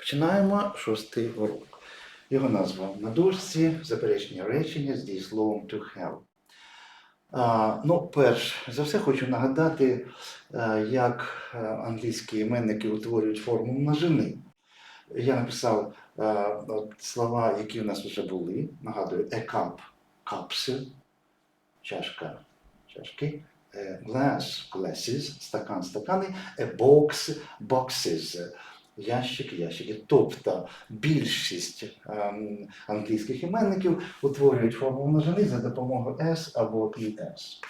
Починаємо шостий урок. Його назва на дошці заперечення речення з дієсловом to have. А, ну, перш за все хочу нагадати, е, як е, англійські іменники утворюють форму множини. Я написав е, от слова, які у нас вже були. Нагадую, a cup, cups, чашка, чашки, е, glass, glasses, стакан, стакани, a box, boxes, ящик, ящики. Тобто більшість ем, англійських іменників утворюють форму множини за допомогою s або es.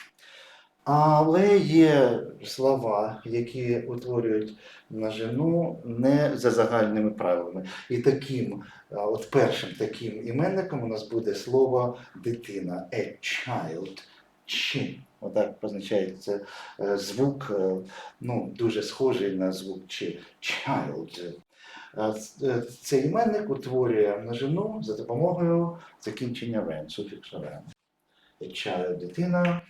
Але є слова, які утворюють множину не за загальними правилами. І таким, от першим таким іменником у нас буде слово дитина, a child, чи. Отак позначається е, звук, е, ну, дуже схожий на звук чи child. Е, Цей іменник утворює множину за допомогою закінчення «ren», суфіксу. A child – дитина.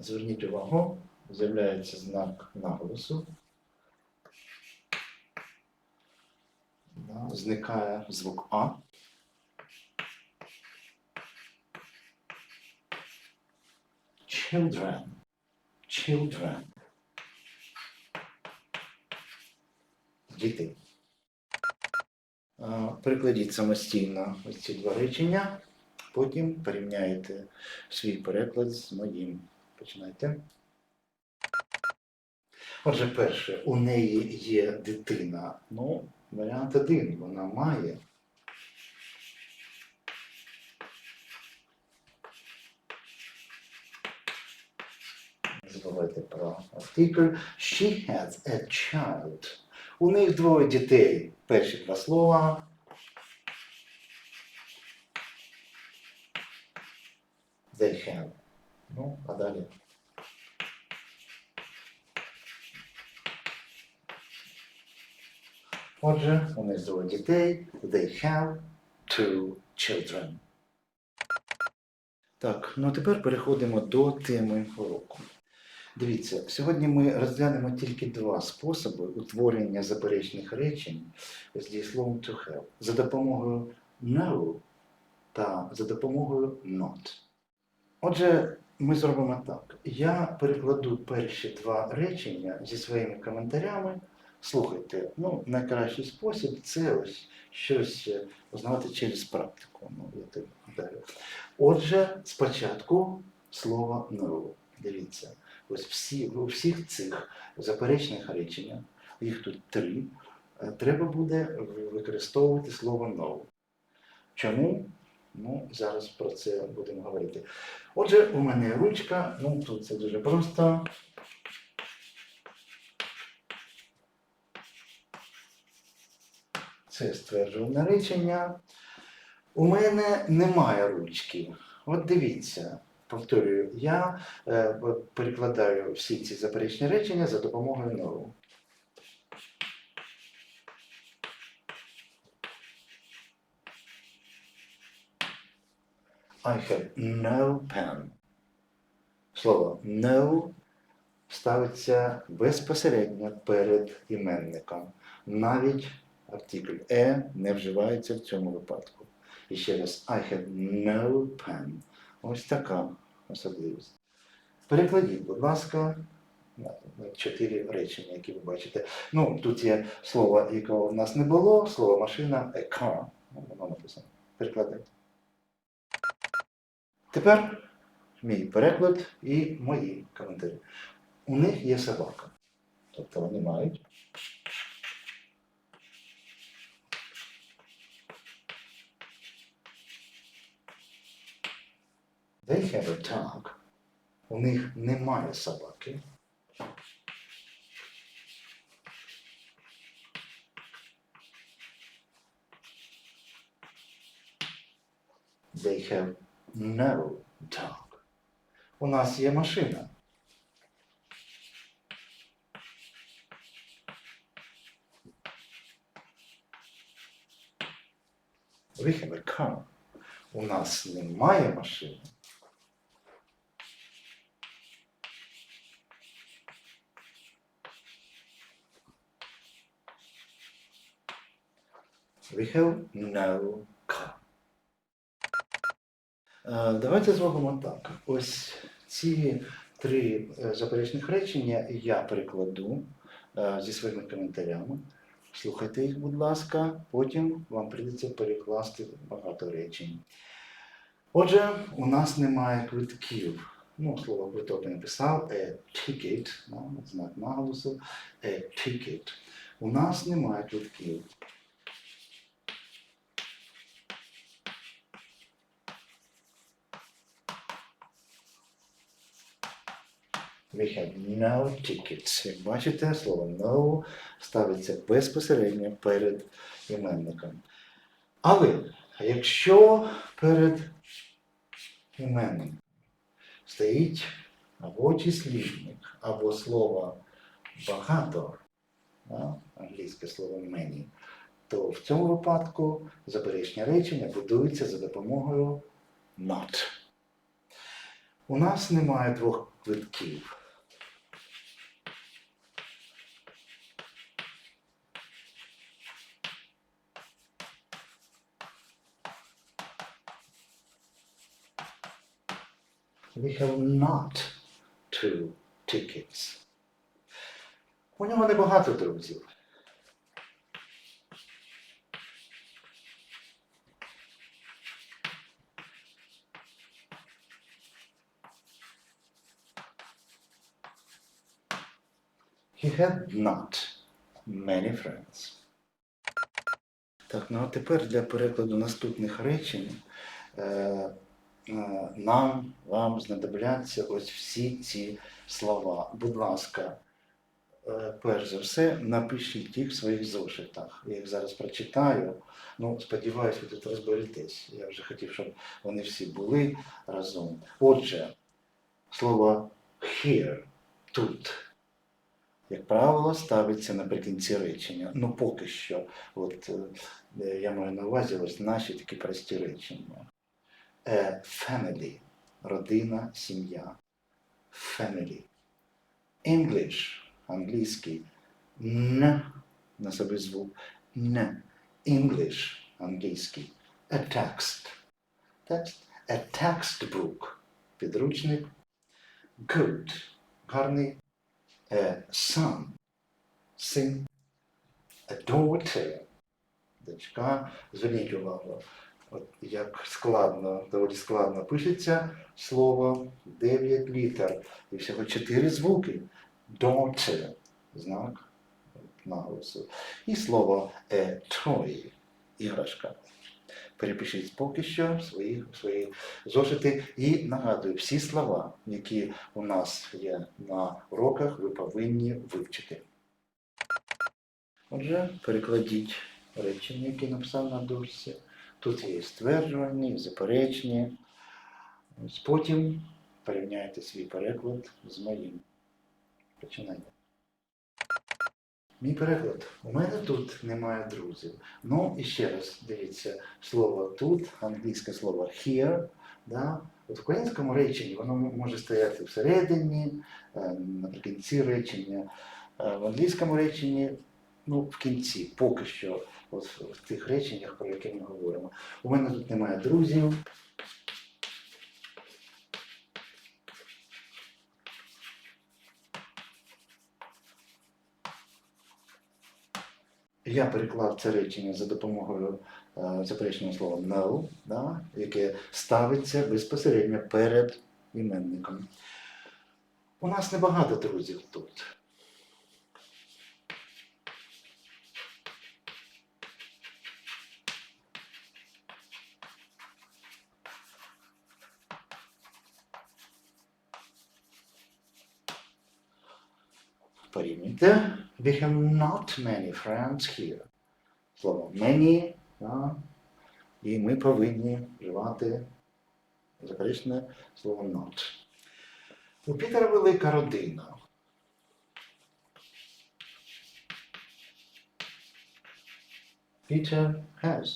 Зверніть увагу, з'являється знак наголосу. Зникає звук А. Children. Children. Діти. Перекладіть самостійно ось ці два речення, потім порівняєте свій переклад з моїм. Починайте. Отже, перше, у неї є дитина. Ну, варіант один, вона має. Забувайте про артикль. She has a child. У них двоє дітей. Перші два слова. They have. Ну, а далі. Отже, у них двоє дітей. They have two children. Так, ну а тепер переходимо до теми уроку. Дивіться, сьогодні ми розглянемо тільки два способи утворення заперечних речень з дієсловом to have за допомогою no та за допомогою not. Отже, ми зробимо так. Я перекладу перші два речення зі своїми коментарями. Слухайте, ну, найкращий спосіб це ось щось е, узнавати через практику. Ну, я так. Отже, спочатку слово no. Дивіться, ось всі, у всіх цих заперечних реченнях, їх тут три, е, треба буде використовувати слово no. Чому? Ну, зараз про це будемо говорити. Отже, у мене ручка, ну тут це дуже просто. Це стверджуване речення. У мене немає ручки. От дивіться, повторюю, я е, перекладаю всі ці заперечні речення за допомогою no. I have no pen. Слово no ставиться безпосередньо перед іменником. Навіть артикль е не вживається в цьому випадку. І ще раз, I have no pen. Ось така особливість. Перекладіть, будь ласка, чотири речення, які ви бачите. Ну, тут є слово, якого в нас не було, слово машина, a car. Ну, Воно написано. Перекладайте. Тепер мій переклад і мої коментарі. У них є собака. Тобто вони мають. They have a dog. У них немає собаки. They have no dog. У нас є машина. We have a car. У нас немає машини. We have. Е, Давайте зробимо так. Ось ці три е, заперечних речення я перекладу е, зі своїми коментарями. Слухайте їх, будь ласка, потім вам прийдеться перекласти багато речень. Отже, у нас немає квитків. Ну, слово квиток я написав a ticket, да, знак наголосу, a ticket. У нас немає квитків. We have no tickets. Як бачите, слово no ставиться безпосередньо перед іменником. Але якщо перед іменником стоїть або числівник, або слово багато, англійське слово many, то в цьому випадку заперечення речення будується за допомогою not. У нас немає двох квитків. We have not two tickets. У нього небагато друзів. He had not many friends. Так, ну а тепер для перекладу наступних речень е, нам, вам знадобляться ось всі ці слова. Будь ласка, е, перш за все, напишіть їх в своїх зошитах. Я їх зараз прочитаю. Ну, сподіваюся, ви тут розберетесь. Я вже хотів, щоб вони всі були разом. Отже, слово here, тут. Як правило, ставиться наприкінці речення. Ну, поки що, от е, я маю на увазі ось наші такі прості речення. Е, family родина, сім'я. Family. English англійський. Н носовий звук. Н. English англійський. A text. Text. A textbook. Підручник. Good. Гарний. A son. Син. A daughter. Дочка. Зверніть увагу. От як складно, доволі складно пишеться слово 9 літер і всього 4 звуки. Daughter, знак наголосу. І слово е, toy, іграшка. Перепишіть поки що свої, свої зошити. І нагадую, всі слова, які у нас є на уроках, ви повинні вивчити. Отже, перекладіть речення, які написав на дошці. Тут є стверджувальні, заперечні. Потім порівняйте свій переклад з моїм. Починаємо. Мій переклад. У мене тут немає друзів. Ну і ще раз дивіться, слово тут, англійське слово here. Да? От в українському реченні воно може стояти всередині, е, наприкінці речення. Е, В англійському реченні, ну, в кінці, поки що, от в тих реченнях, про які ми говоримо. У мене тут немає друзів. Я переклав це речення за допомогою е, заперечного слова no, да, яке ставиться безпосередньо перед іменником. У нас небагато друзів тут. Порівняйте. We have not many friends here. Слово many, да, і ми повинні вживати заперечне слово not. У Пітера велика родина. Peter has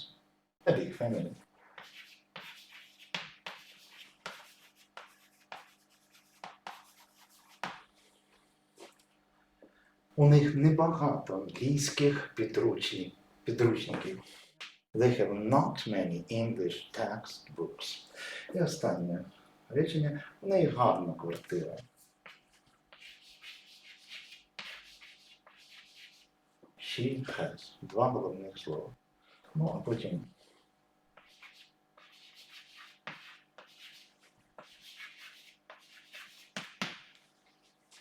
a big family. У них небагато англійських підручників. They have not many English textbooks. І останнє речення. У неї гарна квартира. She has. Два головних слова. Ну, а потім.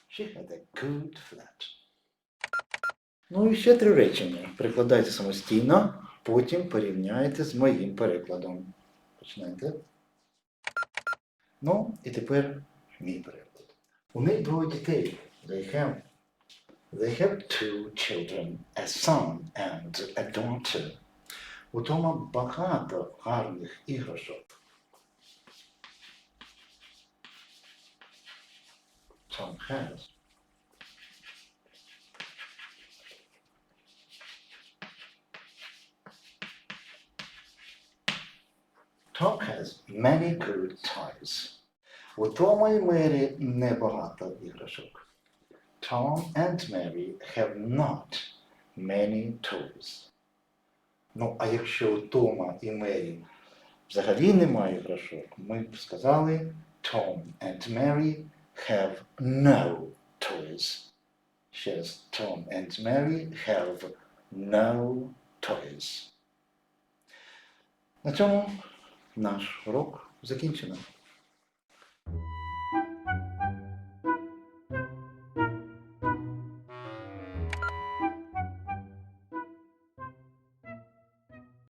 She had a good flat. Ну і ще три речення. Прикладайте самостійно, потім порівняйте з моїм перекладом. Починайте. Ну, і тепер мій переклад. У них двоє дітей. They have, they have two children, a son and a daughter. У Тома багато гарних іграшок. Tom has. Tom has many good toys. У Тома і Мері небагато іграшок. Tom and Mary have not many toys. Ну, а якщо у Тома і Мері взагалі немає іграшок, ми б сказали Tom and Mary have no toys. Ще раз, Tom and Mary have no toys. На цьому наш урок закінчено.